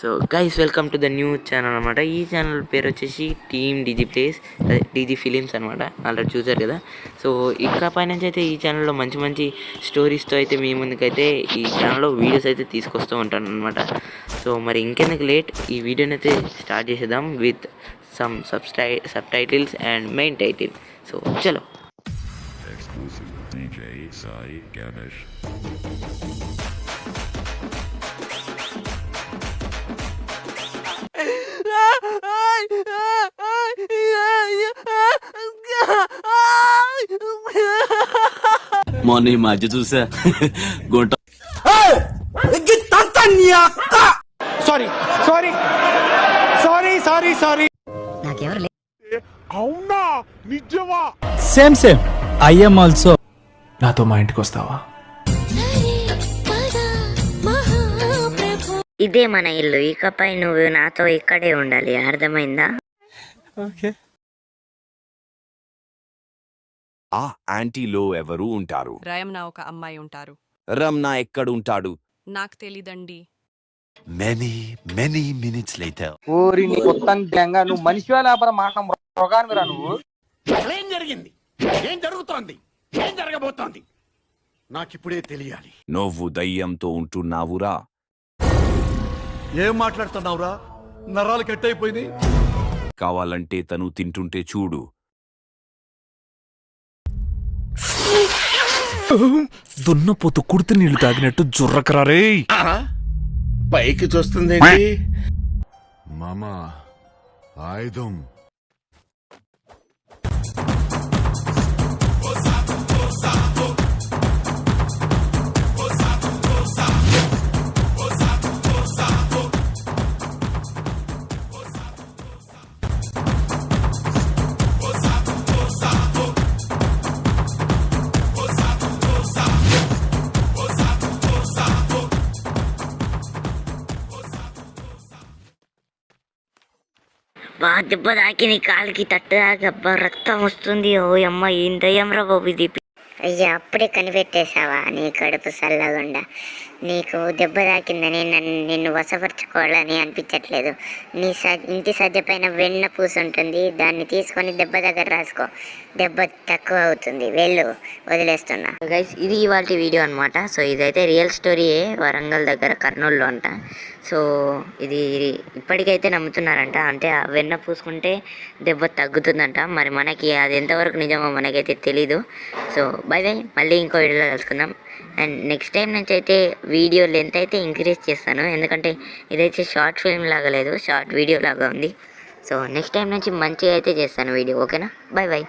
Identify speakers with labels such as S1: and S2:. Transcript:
S1: So guys welcome to the new channel అనమాట. ఈ channel పేరు వచ్చేసి team DG plays DG films అనమాట. ఆల్రెడీ చూసారు కదా? సో ఇక పైనుంచి అయితే ఈ ఛానల్లో మంచి మంచి స్టోరీస్తో అయితే మీ ముందుకైతే ఈ ఛానల్లో వీడియోస్ అయితే తీసుకొస్తూ ఉంటాను అనమాట. సో మరి ఇంకెందుకు లేట్ ఈ వీడియోని అయితే స్టార్ట్ చేసేద్దాం with some సబ్స్టై subtitles and main title so చలో
S2: DJ Sai Ganesh.
S3: మొన్న ఈ మధ్య చూసా. గుంట.
S4: Sorry sorry sorry sorry sorry
S5: same same I'm also నాతో మా ఇంటికి వస్తావా?
S1: ఇదే మన ఇల్లు. ఇకపై నువ్వు నాతో ఇక్కడే ఉండాలి. అర్థమైందా?
S5: ఓకే
S6: ఆ యాంటీలో ఎవరు ఉంటారు.
S7: రయమ్న ఒక అమ్మాయి ఉంటారు.
S6: రమ్నా ఎక్కడుంటాడు?
S7: నాకు తెలీదండి.
S2: Many, many minutes later.
S4: ఓరి నీ కొత్త గ్యాంగా నువ్వు మనిషి లేకపోతే మాట మృగానికి రా నువ్వు?
S8: ఏం జరిగింది? ఏం జరుగుతోంది? ఏం జరగబోతోంది? నాకిప్పుడే తెలియాలి.
S6: నువ్వు దయ్యంతో ఉంటున్నావురా.
S8: ఏం మాట్లాడుతున్నావురా? నరాలు కట్ అయిపోయినాయి
S6: కావాలంటే తను తింటుంటే చూడు.
S5: దున్నపోతు కుడితే నీళ్ళు తాగినట్టు జుర్రకరారే
S8: పైకి చూస్తుందేంటి?
S2: Mama, ఆయుధం.
S1: బా దెబ్బ తాకిని కాలికి తట్టదాకబ్బా అబ్బా రక్తం వస్తుంది. ఓ అమ్మ ఏం దయ్యం రా బాబు ఇది? అయ్యా అప్పుడే కనిపెట్టేశావా? నీ కడుపు చల్లగుండా నీకు దెబ్బ తాకిందని నన్ను నిన్ను వశపరచుకోవాలని అనిపించట్లేదు. నీ స ఇంటి సజ్జ పైన వెన్న పూస ఉంటుంది దాన్ని తీసుకొని దెబ్బ దగ్గర రాసుకో. దెబ్బ తక్కువ అవుతుంది వెళ్ళు. వదిలేస్తున్నా. గైస్ ఇది ఇవాళ వీడియో అనమాట సో ఇదైతే రియల్ స్టోరీయే వరంగల్ దగ్గర కర్నూలులో అంట. సో ఇది ఇప్పటికైతే నమ్ముతున్నారంట. అంటే ఆ వెన్న పూసుకుంటే దెబ్బ తగ్గుతుందంట. మరి మనకి అది ఎంతవరకు నిజమో మనకైతే తెలీదు. సో బై బై మళ్ళీ ఇంకో వీడియోలో కలుసుకుందాం. అండ్ నెక్స్ట్ టైం నుంచి అయితే వీడియో లెంత్ అయితే ఇంక్రీజ్ చేస్తాను. ఎందుకంటే ఇదైతే షార్ట్ ఫిల్మ్ లాగా లేదు షార్ట్ వీడియో లాగా ఉంది. సో నెక్స్ట్ టైం నుంచి మంచిగా అయితే చేస్తాను వీడియో ఓకేనా? Bye bye.